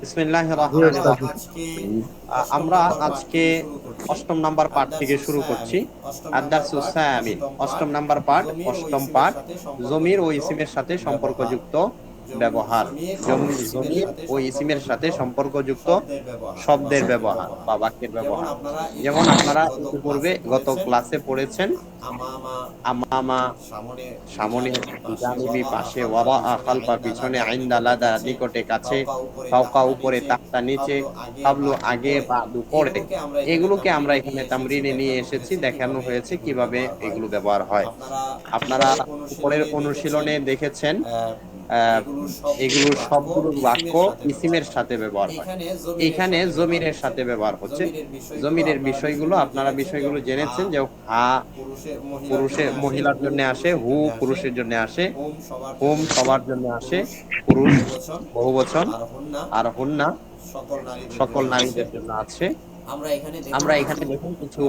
বিসমিল্লাহ আমরা আজকে আ- আমরা আজকে অষ্টম নাম্বার পার্ট থেকে শুরু করছি। আদার্সু সামিন অষ্টম নাম্বার পার্ট অষ্টম পার্ট জমির ও ইসিমের সাথে সম্পর্কযুক্ত ব্যবহার, জমি ও ইসিমের সাথে সম্পর্কযুক্ত শব্দের ব্যবহার বা বাক্যের ব্যবহার। যেমন আপনারা পূর্বে গত ক্লাসে পড়েছেন, আমামা সামনে জানিবি পাশে, ওয়াবা খালপা পিছনে আইন দালাদা নিকটে কাছে, ফাওকা উপরে, তাক্তা নিচে, কাবলু আগে বা পরে এগুলোকে আমরা এখানে তামরিনে নিয়ে এসেছি, দেখানো হয়েছে কীভাবে এগুলো ব্যবহার হয়। আপনারা উপরের অনুশীলনে দেখেছেন এগুলো সবগুলো বাক্য ইসিমের সাথে ব্যবহার হয়। এখানে জমিরের সাথে ব্যবহার হচ্ছে। জমিরের বিষয়গুলো, আপনারা বিষয়গুলো জেনেছেন যে হা পুরুষের মহিলার জন্য আসে, হু পুরুষের জন্য আসে, হোম সবার জন্য আসে, পুরুষ বহু বচন আর হুন্না, সকল নারীদের জন্য আছে। আমরা এখানে দেখুন কিছু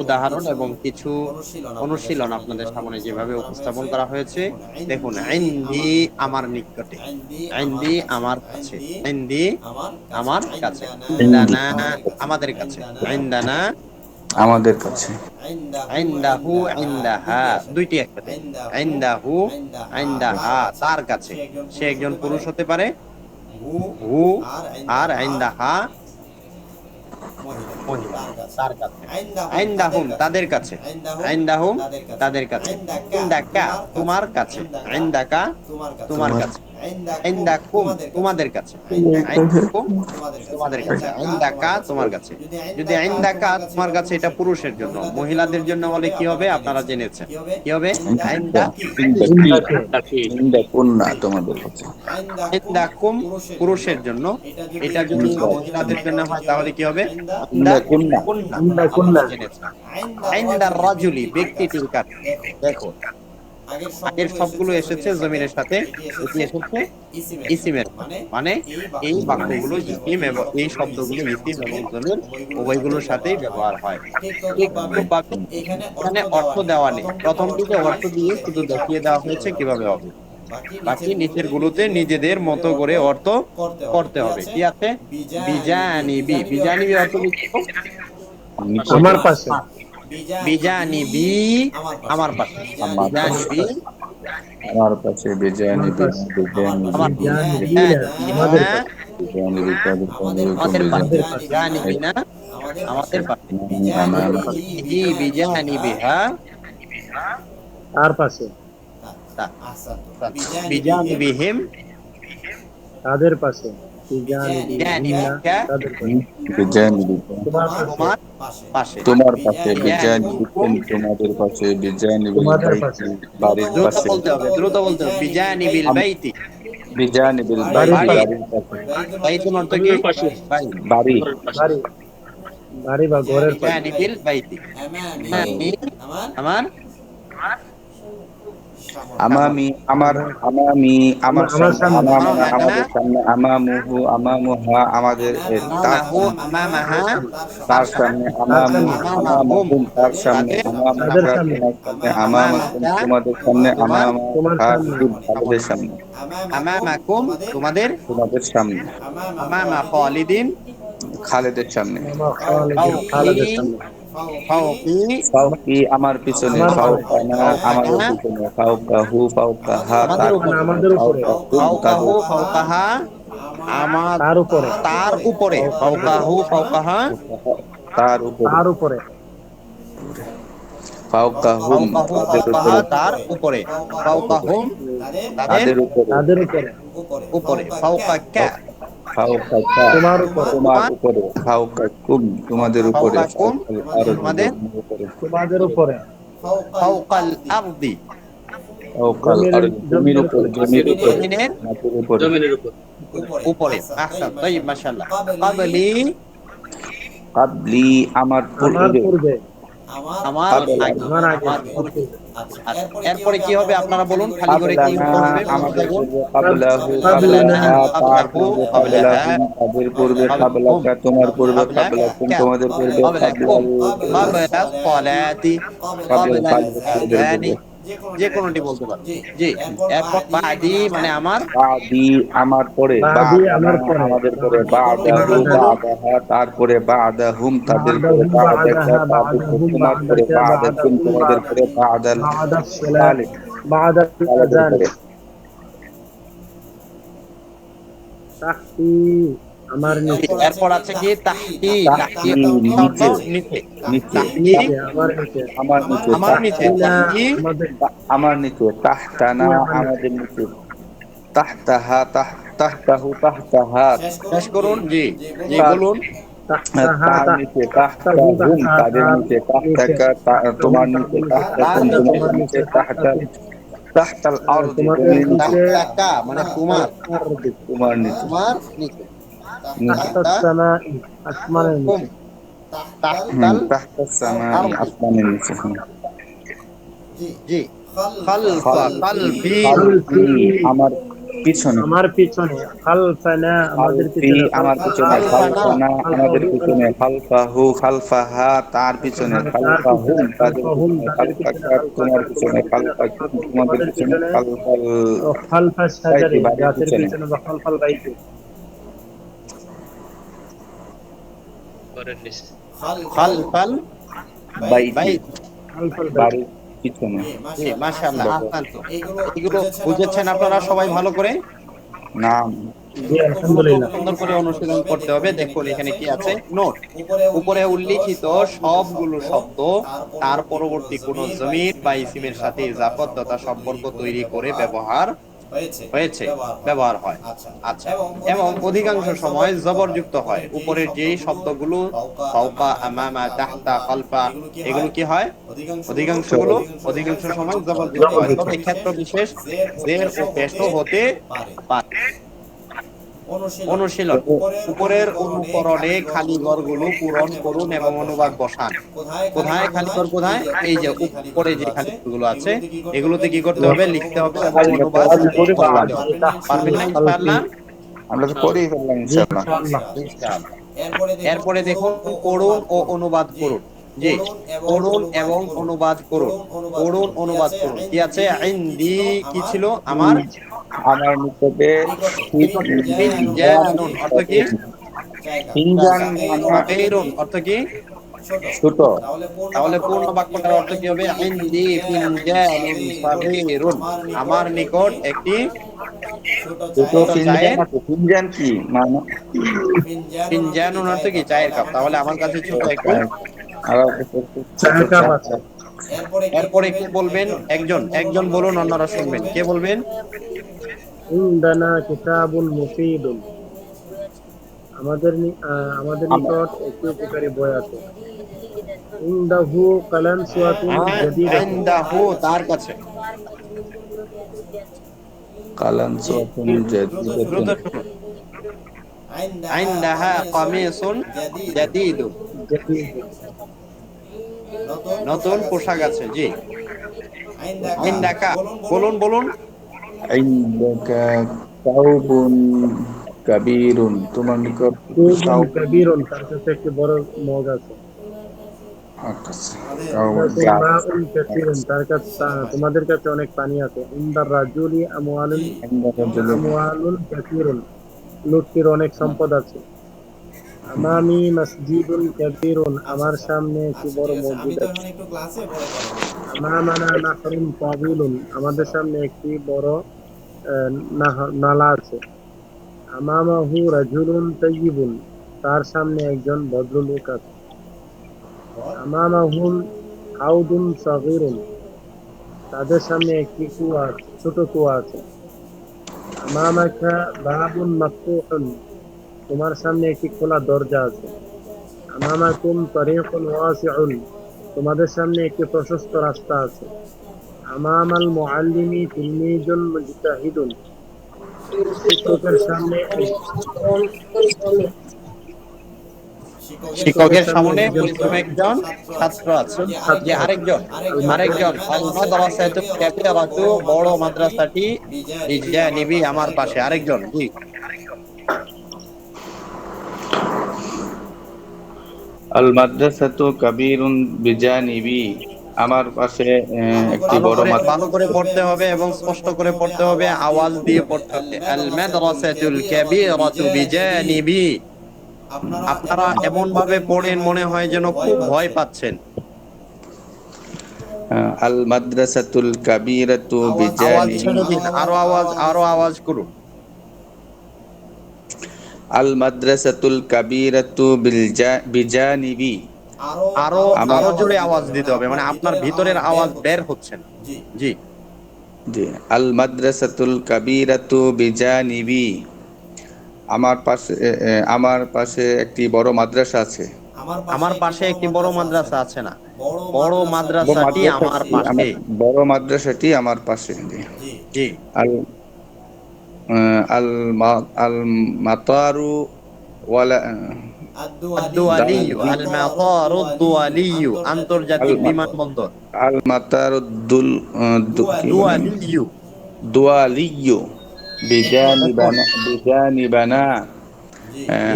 উদাহরণ এবং কিছু অনুশীলন আপনাদের সামনে যেভাবে উপস্থাপন করা হয়েছে দেখুন আইন্দি আমার নিকটে আইন্দি আমার কাছে আইন্দি আমার কাছে ইন্দানা আমাদের কাছে আইন্দানা আমাদের কাছে আইন্দাহু আইন্দাহা দুইটি একসাথে আইন্দাহু আইন্দাহা তার কাছে সে একজন পুরুষ হতে পারে হু আর আইন্দাহা আইন্দাহুম তাদের কাছে। আইন্দাহুম তাদের কাছে। তোমার কাছে। আইন্দাকা তোমার কাছে। তোমাদের কাছে তোমাদের কাছে আইন্দাকা তোমার কাছে যদি আইন্দাকা তোমার কাছে এটা পুরুষের জন্য মহিলাদের জন্য বলে কি হবে আপনারা জেনেছেন কি হবে তোমাদের কাছে আইন্দাকুম পুরুষের জন্য এটা যদি মহিলাদের জন্য হয় তাহলে কি হবে আইন্দা রাজুলি ব্যক্তিটির কাছে দেখো আগের সবগুলো এসেছে জমিনের সাথে। এটি এসেছে ইসিমের। মানে এই বাক্যগুলো ইসিম এবং এই শব্দগুলো ইসিম এবং জমির উভয়গুলোর সাথেই ব্যবহার হয়। এখানে অর্থ দেওয়া নেই। প্রথমটিতে অর্থ দিয়ে শুধু দেখিয়ে দেওয়া হয়েছে কীভাবে হবে? বাকি নিচের গুলোতে নিজেদের মতো করে অর্থ করতে হবে। কি আছে? বিজানিবি। বিজানিবি। অর্থ কি? আমার পাশে। বিজানিবি আমার পাশে। আমার পাশে। বিজানিবি আমার কাছে বেজানি বেজানি আমার বিজানিবি হ্যাঁ, আমাদের আমাদের পাশে। বেজানি বিজানিবি না? আমাদের পাশে জি হ্যাঁ? তার পাশে। বিজানিবিহিম তাদের পাশে তাদের পাশে। বেজানি তোমার পাশে তোমার পাশে পাশে। তোমাদের। বাড়ির দ্রুত পাশে। বলতে হবে দ্রুত বলতে হবে। বিজানিবিল বাইতি বেজানি বিল বাড়ির বাড়ির পাশে। পাশে অর্থ কি? বাড়ি বাড়ি। বাড়ি। বাড়ি বা ঘরের পাশে। বিজানিবিল বাইতি আমি আমার আমামি আমার আমামি আমার সামনে। আমাদের সামনে আমামুহু আমামুহা আমাদের তার আমামাহা তার সামনে আমামু আমামুহুম তার সামনে আমামা তাদের সামনে। আমামাকুম তোমাদের সামনে আমামা তোমার সামনে। তাদের সামনে আমামাকুম তোমাদের তোমাদের সামনে আমামা খালিদিন খালেদের সামনে খালেদের সামনে ফাওকি ফাউকি আমার পিছনে আমার ফাউকা না আমাদের পিছনে ফাউকা হু আমাদের তার উপরে। আমার তার উপরে তার উপরে তার তার ফাউকা তাদের উপরে তার উপরে ফাওকাহুম তাদের তাদের উপরে তাদের উপরে উপরে ফাউকা কা তোমার উপরে। তোমার উপরে। ফাউকাকুম তোমাদের উপরে। তোমাদের উপরে। তোমাদের উপরে। ফাওকাল আরদি। ফাউকাল আর জমির উপরে জমির উপরে। মাটির উপরে। উপরে। আহসান তাইব মাশাআল্লাহ। ক্বাবলি কাবলি। আমার পূর্বে। আমার আগে। আমার আগে। আমার পূর্বে। এরপরে কি হবে আপনারা বলুন খালি করে কি পূর্বে তোমার পূর্বে তোমাদের পূর্বে যে কোনটি বলতে পারো। জি এরপর বাদি মানে, মানে আমার? বাদি আমার পরে বাদি আমার পরে। আমাদের পরে বাদাহু বাদাহা তারপরে বাদাহুম তাদের পরে বাদাহা বাদাহুম হ্যাঁ, তোমার পরে বাদাহুম তোমাদের পরে বাদাল বাদাল বাদাল বাদাল بعد তাদের الأذان পরে تحتي আমার নিচে এরপর আছে কি তাহতি তাহতি নিচে। নিচে নিচে নিচে আমার নিচে আমার নিচে আমার নিচে ইলা তাহতি আমাদের আমার নিচে তাহতানা আমাদের নিচে তাহতাহা তাহ তাহতাহু তাহতাহা শেষ করুন জি জি বলুন তাহতাহা তার নিচে তাহতাহুম তাদের নিচে তাহতাকা তা- তোমার নিচে তাহতাকুম তোমাদের নিচে তাহতাল তাহতাল আরদি তোমাদের জমির নিচে তাহতাকা মানে তোমার আরদি তোমার নিচে আসমানের নিচে। আসমানের নিচে জি আমার পিছনে। আমার পিছনে খালফানা আমাদের পিছনে। আমার পিছনে খালফানা আমাদের পিছনে। খালফাহু খালফাহা তার পিছনে। খালফাহুম তাদের তোমার পিছনে? খালফাকুম তোমাদের পিছনে খালফাল ও খালফা সাজারি গাছের পিছনে। পিছনে বা খালফাল বাইতে খালফাল বাইত বাড়ির পিছনে জি মাশাআল্লাহ। আহসান্ত এগুলো বুঝেছেন আপনারা সবাই ভালো করে? নাম সুন্দর করে অনুশীলন করতে হবে। দেখুন এখানে কি আছে। নোট। উপরে উল্লিখিত সবগুলো শব্দ তার পরবর্তী কোন জমির বা ইসিমের সাথে ইজাফত তথা সম্পর্ক তৈরি করে ব্যবহার হয়েছে? ব্যবহার হয়। আচ্ছা। এবং অধিকাংশ সময় জবরযুক্ত হয়। উপরের যে শব্দগুলো ফাউকা আমামা তাহতা খালফা এগুলো কি হয়? অধিকাংশগুলো অধিকাংশ সময় জবরযুক্ত হয়। তবে ক্ষেত্র বিশেষ জের ও পেশও হতে পারে। অনুশীলন। উপরের অনুকরণে খালি ঘরগুলো পূরণ করুন এবং অনুবাদ বসান। কোথায় খালি ঘর কোথায়? এই যে উপরে যে খালি ঘরগুলো আছে। এগুলোতে কি করতে হবে? লিখতে হবে এবং অনুবাদ পারবেন না ইনশাআল্লাহ আমরা তো করেই ফেললাম ইনশাআল্লাহ। এরপরে দেখুন পড়ুন ও অনুবাদ করুন। জি পড়ুন এবং অনুবাদ করুন পড়ুন অনুবাদ করুন কি আছে ইন্দি কি ছিল আমার আমার নিকটে অর্থ কি মানে অর্থ কি ছোট তাহলে পূর্ণ বাক্যটার অর্থ কি হবে ইন্দি আমার নিকট একটি ফিনজান কি মানে অর্থ কি চায়ের কাপ তাহলে আমার কাছে ছোট একটি আবার চায়ের কাপ আছে এরপরে কি বলবেন একজন একজন বলুন অন্যরা শুনবেন কে বলবেন ইনদানা কিতাবুল মুফিদুন আমাদের নি- আহ, আমাদের নিকট একটি উপকারী বই আছে ইনদাহু কালাম সুয়াতুন জাদিদা ইনদাহু তার কাছে কালান সুয়াতুন জাদিদাতুন দ্রুত শুনুন عندها قميص جديد নতুন? পোশাক আছে জি। বলুন বলুন। ইনদাকা তাওবুন কাবীরুন। তোমার নিকট কাবীরুন তার কাছে একটি বড় মগ আছে। কাছে তা- তোমাদের কাছে অনেক পানি আছে। ইনদার রাজুলি কাসীরুন অনেক সম্পদ আছে। মসজিদুন কাবীরুন আমার সামনে একটি বড় মসজিদ আছে। নাহরুন তাবিলুন আমাদের সামনে একটি বড় নালা আছে। আমামাহু রাজুলুন তাইয়িবুন তার সামনে একজন ভদ্রলোক আছে। আমামাহুম হাউদুন সাগীরুন তাদের সামনে একটি কুয়া ছোট কুয়া আছে। আমামাকা বাবুন মাফতুহুন তোমার সামনে একটি খোলা দরজা আছে। আমামাকুম তারিকুন ওয়াসিউন, তোমাদের সামনে একটি প্রশস্ত রাস্তা আছে। আমামাল মুআল্লিমি তিলমিজুন মুজতাহিদুন, শিক্ষকের সামনে শিক্ষকের সামনে পরিশ্রম একজন ছাত্র আছে, যে আরেকজন আরেকজন বড় মাদ্রাসাটি নিবি আমার পাশে, আরেকজন, জি। আল মাদ্রাসাতু কাবীরুন বিজানিবি। আমার পাশে একটি বড় মাদ্রাসা। ভালো করে পড়তে হবে এবং স্পষ্ট করে পড়তে হবে আওয়াজ দিয়ে পড়তে হবে। আল মাদ্রাসাতুল কাবীরাতু বিজানিবি। আপনারা এমন ভাবে পড়েন মনে হয় যেন খুব ভয় পাচ্ছেন। আল মাদ্রাসাতুল কাবীরাতু বিজানিবি। আরও আওয়াজ আরও আওয়াজ করুন। আল মাদ্রাসাতুল কাবীরাতু বিলজা- বিজানিবি। আরও আমার- আরও জোরে আওয়াজ দিতে হবে মানে আপনার ভিতরের আওয়াজ বের হচ্ছে না। জি। জি। আল মাদ্রাসাতুল কাবীরাতু বিজানিবি। আমার পাশে আমার পাশে একটি বড় মাদ্রাসা আছে। আমার পাশে একটি বড় মাদ্রাসা আছে। না? বড় মাদ্রাসাটি আমার পাশে। বড় মাদ্রাসাটি আমার পাশে জি। জি। আল আল আল মাতারু ওয়ালা আন্তর্জাতিক বিমানবন্দর দুল বিজানিবানা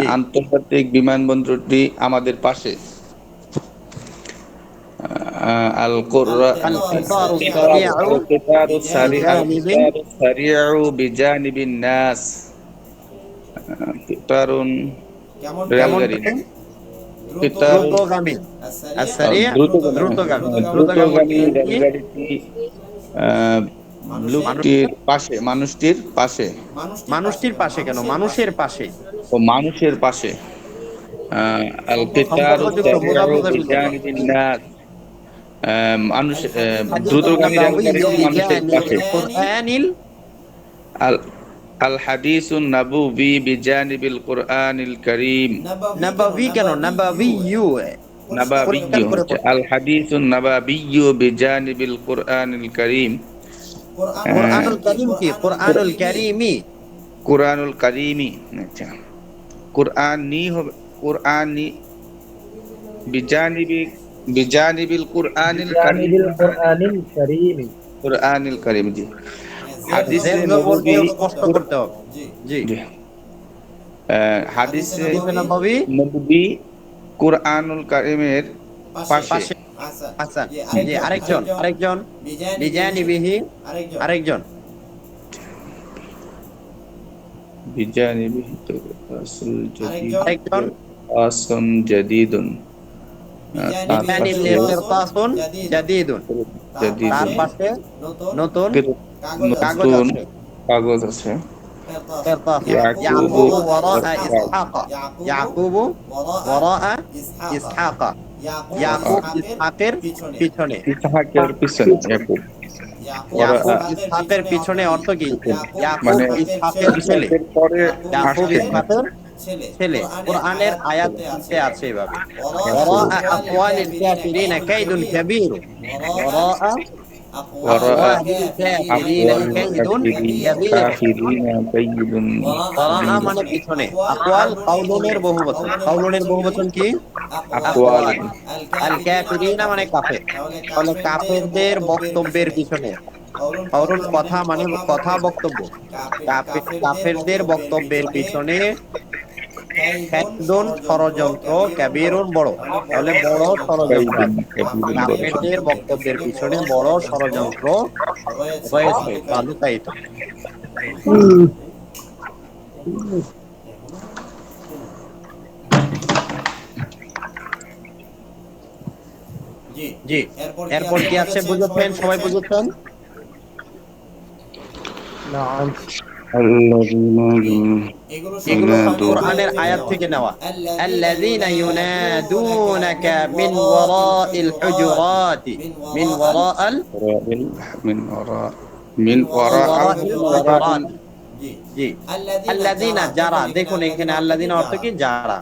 আন্তর্জাতিক বিমানবন্দরটি আমাদের পাশে al Quran kitarus sari'u bijanibin nas. Eh, Kitarun kamu dari kita Ruto kami asalnya Ruto kami Ruto kami, Ruto kami. dari dari di manusir eh, pase manusir pase manusir pase kan manusir pase oh manusir pase eh, Alkitab মানুষ দ্রুতগামী মানুষের কাছে আল হাদিসুন নাবুবি বিজানিবিল কোরআনিল করিম নাবাবি কেন? নাবাবি you নাবাবি Al হাদিসুন নাবাবি you বিজানিবিল কোরআনিল করিম কোরআনুল করিম কি কোরআনুল করিমি কোরআনুল করিমি আচ্ছা কোরআনি হবে কোরআনি বিজানিবি বিজানিবিল কুরআনিল কারীম কোরআনিল কারীম কুরআনিল কারীম জি হাদিসে নববী স্পষ্ট করতে হবে জি জি হাদিসে নববী কুরআনুল কারীমের পাশে আচ্ছা জি আরেকজন আরেকজন বিজানিবিহি আরেকজন বিজানিবিহি রাসূল জাদীদ আরেকজন আসম জাদীদুন তার পাশে নতুন কাগজ আছে ইসহাকের পিছনে ইসহাকের পিছনে ইয়াকুব ইয়াকুব ইসহাকের পিছনে অর্থ কি? ইয়াকুব মানে ইসহাকের ছেলে পরে ইয়াকুব ইসহাকের ছেলে। কোরআনের আয়াত আছে। এভাবে। আকওয়ালিল কাফিরিনা কাইদুন কাবীর। মানে পিছনে। আকওয়াল কাউলুনের বহুবচন। কাউলুনের বহুবচন কি? আকওয়াল আল কাফিরিনা মানে কাফের। তাহলে কাফেরদের বক্তব্যের পিছনে। কারণ কথা মানে কথা বক্তব্য। কাফের কাফেরদের বক্তব্যের পিছনে ষড়যন্ত্র ক্যাবিরুন বড়। তাহলে বড় ষড়যন্ত্র। বক্তব্যের পিছনে বড় ষড়যন্ত্র রয়েছে তাহলে তাই তো। জি। এরপর কি আছে? বুঝেছেন? সবাই বুঝেছেন? নাম এগুলো কোরআনের আয়াত থেকে নেওয়া আল্লাযীনা ইউনাদুনাকা মিন ওয়ারাইল হুজুরাতি মিন ওয়ারাল মিন ওয়ারা মিন ওয়ারাল আল্লাদিনা যারা দেখুন এখানে আল্লাদিনা অর্থ কি? যারা।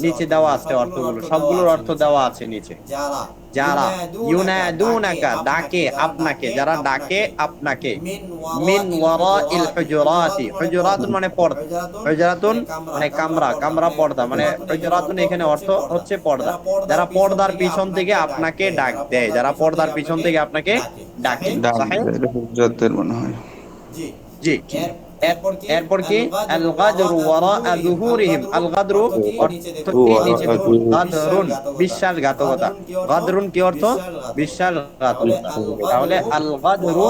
নিচে দেওয়া আছে অর্থগুলো সবগুলোর অর্থ দেওয়া আছে নিচে। যারা। ইউনাদুনাকা ডাকে আপনাকে যারা ডাকে আপনাকে। মিন ওয়ারাইল মানে হুজুরাতি হুজুরাতুন মানে পর্দা। হুজুরাতুন মানে কামরা মানে কামরা পর্দা। মানে হুজুরাতুন এখানে অর্থ হচ্ছে পর্দা। যারা পর্দার পিছন থেকে আপনাকে ডাক দেয় যারা পর্দার পিছন থেকে আপনাকে ডাকে। হুজুরাতের মনে হয়। জি। জি। এরপর কি? আল গাদরু ওয়ারা যুহুরিহিম। আল গাদরু অর্থ কি? নিচে গাদরুন বিশ্বাসঘাতকতা গাদরুন কি অর্থ? বিশ্বাসঘাতকতা তাহলে আল গাদরু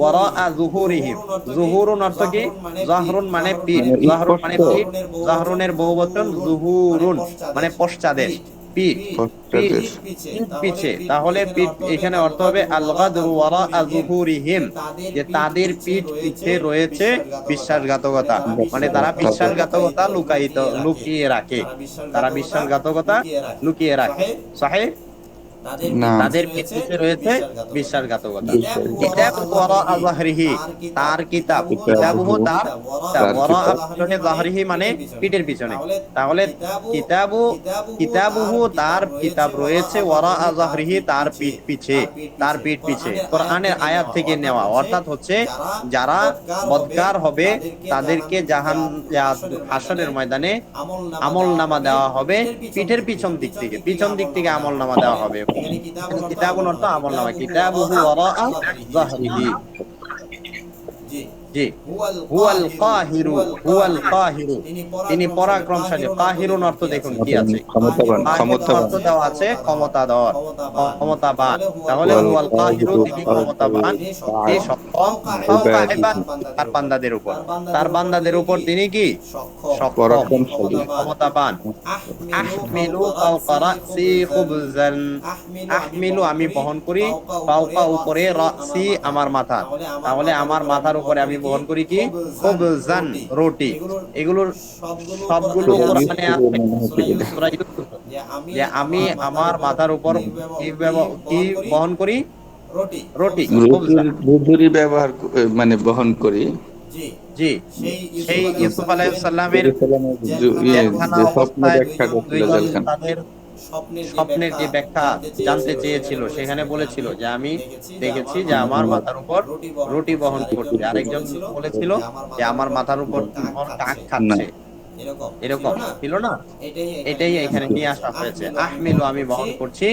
ওয়ারা যুহুরিহিম। যুহুরুন অর্থ কি? জাহরুন মানে পিঠ মানে জাহরুন মানে। পিঠ জাহরুনের বহুবচন জুহুরুন মানে পশ্চাদের পিঠ পিছে তাহলে পিঠ এখানে অর্থ হবে যে তাদের পিঠ পিছে রয়েছে বিশ্বাসঘাতকতা। মানে তারা বিশ্বাসঘাতকতা লুকায়িত লুকিয়ে রাখে। তারা বিশ্বাসঘাতকতা লুকিয়ে রাখে। সাহেব। তাদের পিঠ রয়েছে বিশ্বাসঘাতকতা। কিতাব ওয়ারা তার কিতাব। কিতাবহু তার ওয়ারা কিতাব। পিছনে মানে পিঠের পিছনে। তাহলে কিতাবু কিতাবুহু তার কিতাব রয়েছে ওয়ারা তার পিঠ পিছে তার পিঠ পিছে। কোরআনের আয়াত থেকে নেওয়া। অর্থাৎ হচ্ছে যারা বদকার হবে তাদেরকে জাহান হাসরের ময়দানে আমল নামা দেওয়া হবে পিঠের পিছন দিক থেকে। পিছন দিক থেকে আমল নামা দেওয়া হবে। কিতাবুন অর্থ আমল নামা কিতাবুহু ওয়ারা যাহরিহি জি। হুয়াল কাহিরু হুয়াল কাহিরু। তিনি পরাক্রমশালী কাহিরুন অর্থ দেখুন কি আছে? অর্থ দেওয়া আছে ক্ষমতাধর ক্ষমতাবান। তাহলে হুয়াল কাহিরু তিনি ক্ষমতাবান। ফাওকা তার বান্দাদের উপর। তার বান্দাদের উপর তিনি কি? পরাক্রমশালী। ক্ষমতাবান। আহমিলু ফাওকা রাসি খুবজান। আহমিলু আমি বহন করি। ফাওকা উপরে রাসি আমার মাথা। তাহলে আমার মাথার উপরে আমি বহন করি কি? খুবজান রুটি। এগুলোর সবগুলো কোরআনে আছে যে আমি আমার মাথার উপর কি কি বহন করি? রুটি। রুদুরি ব্যবহার মানে বহন করি। জি। সেই ইউসুফ আলাইহিস সালামের যে- স্বপ্ন ব্যাখ্যা করছিল স্বপ্নের যে ব্যাখ্যা জানতে চেয়েছিল সেখানে বলেছিল যে আমি দেখেছি যে আমার মাথার উপর রুটি বহন করছে। আরেকজন বলেছিল যে আমার মাথার উপর কাক খাচ্ছে। এরকম। ছিল না? এটাই এখানে নিয়ে আসা হয়েছে। আহমিলু আমি বহন করছি।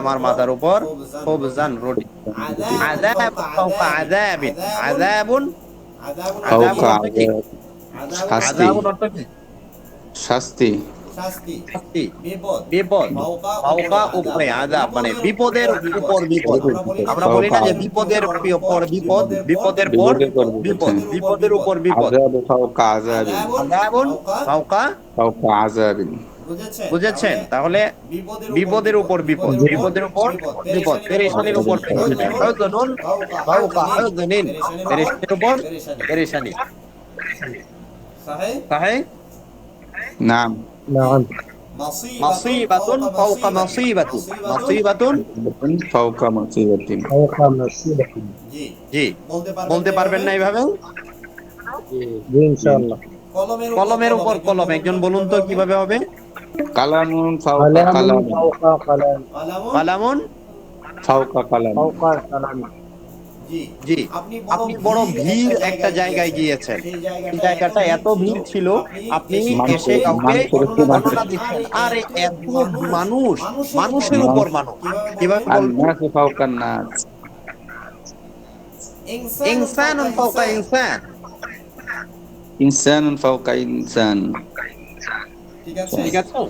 আমার মাথার উপর খুবজান রুটি। আযাব ফাওকা আযাবিন আযাবুন? শাস্তি। শাস্তি বিপদ ফাওকা উপরে আযাব মানে বিপদের উপর বিপদ। আমরা বলি না যে বিপদের উপর বিপদ বিপদের পর বিপদ বিপদ। বিপদের উপর বিপদ। আযাব আযাবুন ফাওকা ফাওকা আযাবিন বুঝেছেন? তাহলে বিপদের উপর বিপদ বিপদের উপর বিপদ পেরেশানির উপর পেরেশানি পেরেশানির উপর নাম? মাসিবাতুন ফাওকা মাসিবাতুন মাসিবাতুন ফাওকা মুসিবাতিন ফাওকা মাসিবাতিন জি বলতে পারবেন না এইভাবে জি ইনশাআল্লাহ কলমের উপর কলম একজন বলুন তো কীভাবে হবে কালামুন ফাওকা কালাম কালাম ফাওকা কালাম কালামুন ফাওকা কালাম ফাওকা কালাম জি আপনি বড় ভিড় একটা জায়গায় গিয়েছেন এই জায়গাটা এত ভিড় ছিল আপনি এসে কাউকে ঘটনা দিচ্ছেন আরে এত মানুষ মানুষের উপর মানুষ কিভাবে আল বলবো নাস ফাওকা নাস ইনসানুন ফাওকা ইনসান ইনসানুন ফাওকা ইনসান ঠিক আছে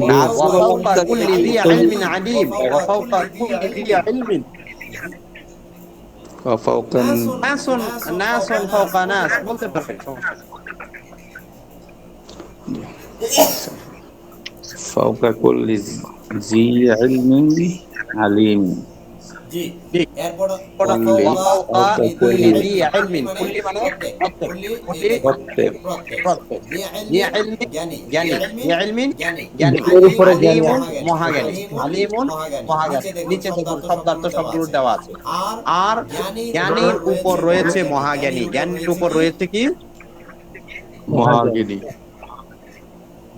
নাস وفوق كل ذي علم عليم وفوق كل ذي علم ফাওকা ناس ناس فوق ناس বলতে পারবেন সমস্যা নেই। ফাওকা কুল্লি জি ইলমিন আলিম জি কুল্লি وفوق كل ذي علم كل নিচে দেখুন শব্দার্থ সবগুলো দেওয়া আছে আর জ্ঞানীর উপর রয়েছে মহাজ্ঞানী জ্ঞানীর উপর রয়েছে কি মহাগিরি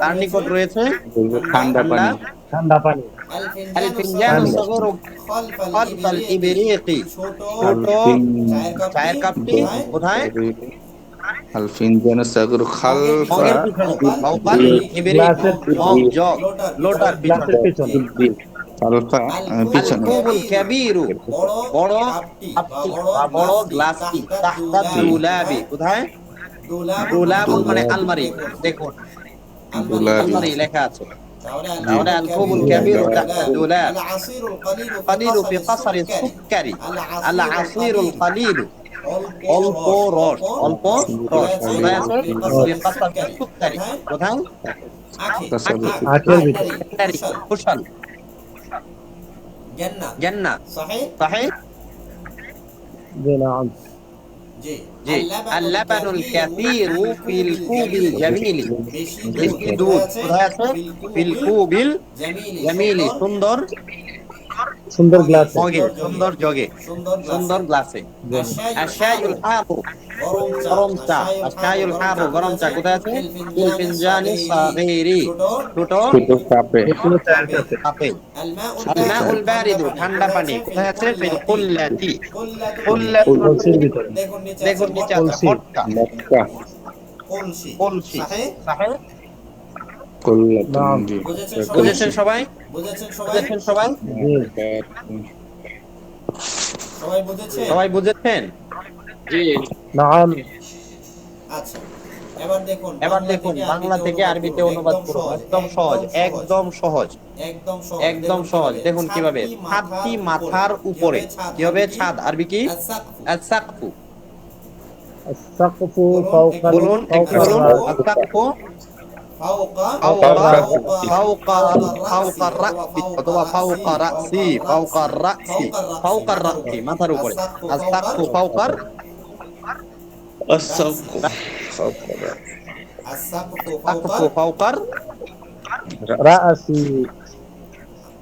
তার নিকট রয়েছে ঠান্ডা পানি ঠান্ডা পানি বড় বড় গ্লাসটি কোথায় দুলাবুন মানে আলমারি দেখুন। আলমারি লেখা আছে। তাহলে আলকুবুল কাবির দুলাব কালিলু ফি কাসারি সুক্কারি আল আসিরুল কালিলু অল্প রস। অল্প রস। কোথায় কোথায় কুশল। জান্নাত। জান্নাত। সহিহ সহিহ আল্লাবানুল কাসীরু ফিল কুবিল জামিলি। বেশি দুধ কোথায় আছে? ফিল কুবিল জামিলি সুন্দর। সুন্দর গ্লাস সুন্দর জগে। সুন্দর গ্লাসে আশায়ুল হারু গরম চা। আশায়ুল হারু গরম চা। কোথায় আছে? ফিনজানি ছোট। ছোট? কাপে কাপে বারিদ ঠান্ডা পানি। কোথায় আছে? ফিল কুল্লাতি কুল্লাতি দেখুন নিচে আছে। সাহেব বুঝেছেন সবাই? বুঝেছেন সবাই? সবাই? বুঝেছেন? সবাই বুঝেছেন? জি। নাম আচ্ছা এবার দেখুন এবার দেখুন বাংলা থেকে আরবিতে অনুবাদ করুন। একদম সহজ একদম সহজ। একদম সহজ একদম সহজ। দেখুন কীভাবে ছাদটি মাথার উপরে। কি হবে ছাদ। আরবি কি? আসাকফু আসাকফু ফাওকা বলুন বলুন আসাকফু fauqa fauqa fauqa fauqa ra'si atau fauqa ra'si fauqa ra'si fauqa ra'si mataru kore astaqu fauqa astaqu fauqa astaqu fauqa ra'si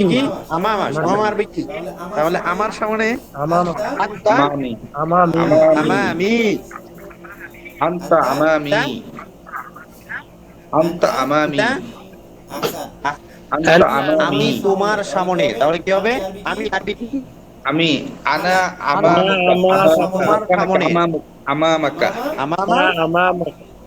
কি আমা আমা তাহলে আমার সামনে আমা আমি আমা তোমার সামনে। তাহলে কি হবে? আমি আমি আনা আমার সামনে। আমা আমা আমা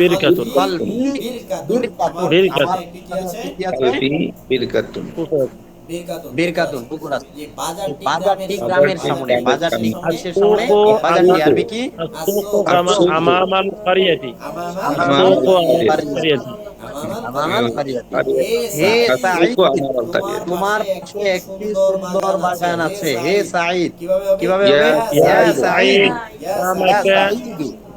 বিরকাতুন। বিরকাতুন বিরকাতুন। বিরকাতুন। পুকুর আছে। গ্রামের সামনে। সামনে কি? কারিয়াতি কারিয়াতি তোমার পাশে একটি সুন্দর বাগান আছে। হে সাইদ কীভাবে হবে?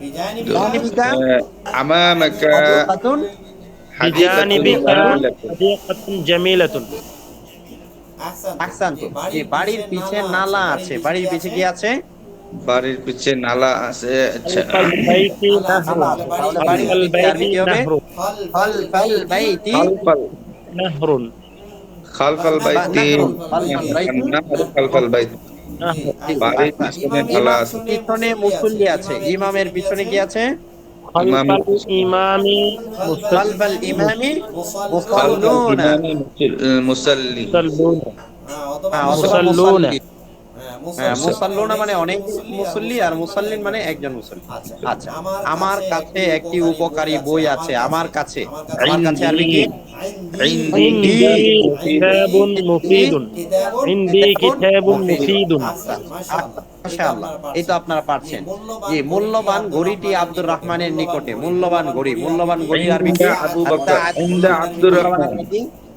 সাঈদ সাঈদ বিজানিবি জানিবি কা, আমামাকা হাদিকাতুন হাদিকাতুন بجانبك জামিলাতুন حديقة جميلة আহসান আহসান তো যে বাড়ির পিছে নালা আছে বাড়ির পিছে কি আছে বাড়ির পিছে নালা আছে আচ্ছা خلف البيت نهر তাহলে বাড়ির خلف পিছে আরবি কি البيت হবে نهر খালফাল বাইতি খালফাল نهر খালফাল বাইতি নাহরু খালফাল বাইতি نهر পিছনে মুসল্লি আছে। ইমামের পিছনে কি আছে। ইমামি খালফাল মুসল্লি। মুসাল্লি। হ্যাঁ, মুসাল্লুনা মানে অনেক মুসল্লি আর মুসাল্লিন মানে একজন মুসল্লি আচ্ছা আমার কাছে একটি উপকারী বই আছে আমার কাছে আমার কাছে আরবি কি عندي كتاب مفيد عندي كتاب مفيد মাশাআল্লাহ এই তো আপনারা পারছেন যে মূল্যবান ঘড়িটি আব্দুর রহমানের নিকটে মূল্যবান ঘড়ি মূল্যবান ঘড়ি আরবি কি عند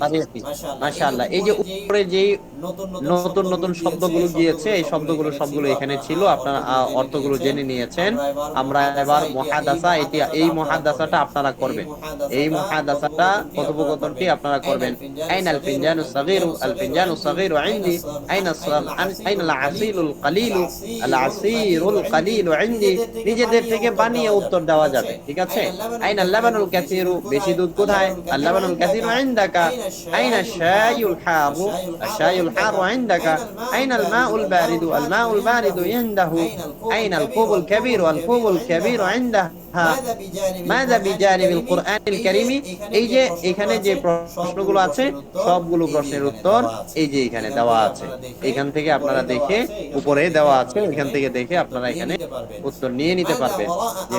তারিকি মাশাআল্লাহ। এই যে উপরে যেই নতুন নতুন শব্দগুলো গিয়েছে এই শব্দগুলো সবগুলো এখানে ছিল আপনারা অর্থগুলো জেনে নিয়েছেন। আমরা এবার মহাদাসা এটি এই মহাদাসাটা আপনারা করবেন। এই মহাদাসাটা কথোপকথনটি আপনারা করবেন। আইন আল ফিনজানু সাগীরু আল ফিনজানু সাগীরু ইনদি আইন আইন আল আসিলুল কালিলু আল আসিরুল কালিলু ইনদি। নিজেদের থেকে বানিয়ে উত্তর দেওয়া যাবে। ঠিক আছে? আইন আল লাবানুল কাসিরু বেশি দুধ কোথায়? আল লাবানুল কাসিরু ইনদাকা আইন হারু আশ-শাইউল হারু ইনদাকা আইন আল মাউল বারিদু আল মাউল বারিদু ইনদাহু আইন আল কুবুল কাবীরু আল কুবুল কাবীরু কারীমি, এই যে আছে, সবগুলো প্রশ্নের উত্তর এই যে এখানে দেওয়া আছে। থেকে আপনারা দেখে উপরে দেওয়া আছে, এখান থেকে দেখে আপনারা এখানে উত্তর নিয়ে নিতে পারবেন। যে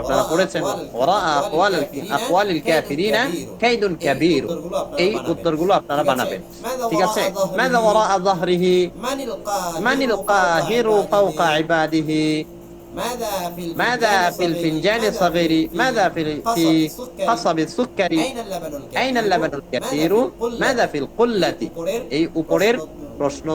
আপনারা পড়েছেন ওয়ারা আকওয়াল আকওয়ালিল এই আপনারা বানাবেন। ঠিক আছে? মানিল কাহিরু ফাওকা ইবাদিহি ماذا في ماذا في الفنجان الصغير؟ ماذا في في قصب السكر أين اللبن الكثير؟ ماذا في القلة؟ أي أقرر প্রশ্ন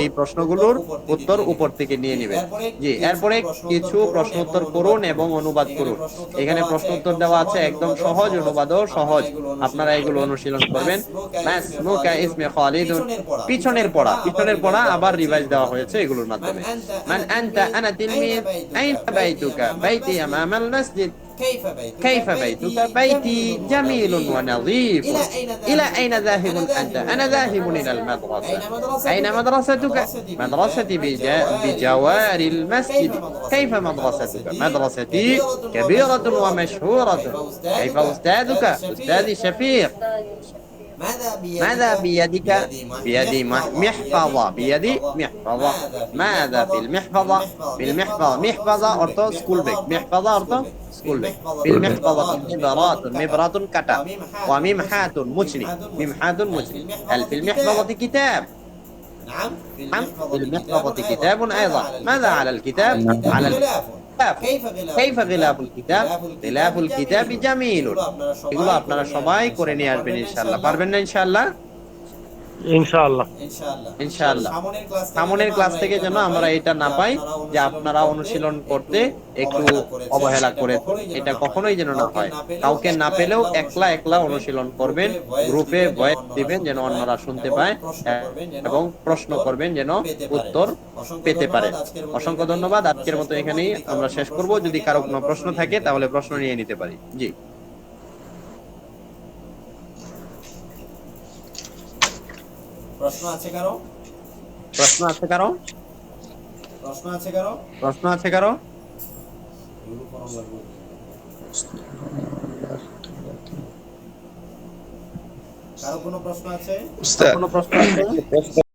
এই প্রশ্নগুলোর উত্তর উপর থেকে নিয়ে নেবেন। জি এরপরে কিছু প্রশ্ন উত্তর করুন এবং অনুবাদ করুন। এখানে প্রশ্ন উত্তর দেওয়া আছে একদম সহজ অনুবাদও সহজ। আপনারা এগুলো অনুশীলন করবেন। মাসমুকা ইসমে খালিদুন পিছনের পড়া। পিছনের পড়া। আবার রিভাইজ দেওয়া হয়েছে এগুলোর মাধ্যমে। মান আনতা আনা তিলমিদ আইন বাইতুকা। বাইতি আমামাল মসজিদ كيف بيتك؟ بيتي جميل ونظيف. إلى أين ذاهب؟ أنت؟ أنا ذاهب إلى المدرسة. أين مدرستك؟ مدرستي بجا- بجوار المسجد. كيف مدرستك؟ مدرستي كبيرة ومشهورة. كيف أستاذك؟ أستاذي شفيق. ماذا بيدك؟ بيدي محفظة. بيدي محفظة. ماذا في المحفظة؟ في المحفظة. محفظة أرتو سكول بيك. محفظة أرتو سكول بيك. في المحفظة. مبرات مبرات كتا وممحات مجني. ممحات مجني. هل في المحفظة كتاب؟ نعم نعم في المحفظة كتاب. أيضا. ماذا على الكتاب؟ على الكتاب এগুলো আপনারা সবাই করে নিয়ে আসবেন ইনশাল্লাহ পারবেন না ইনশাল্লাহ গ্রুপে দিবেন যেন অন্যরা শুনতে পায় এবং প্রশ্ন করবেন যেন উত্তর পেতে পারে। অসংখ্য ধন্যবাদ আজকের মতো এখানেই। আমরা শেষ করব। যদি কারও কোনো প্রশ্ন থাকে তাহলে প্রশ্ন নিয়ে নিতে পারি। জি। প্রশ্ন আছে কারও? প্রশ্ন আছে কারও? প্রশ্ন আছে কারও? প্রশ্ন আছে কারও? কারও কোনো প্রশ্ন আছে? কোনো প্রশ্ন আছে?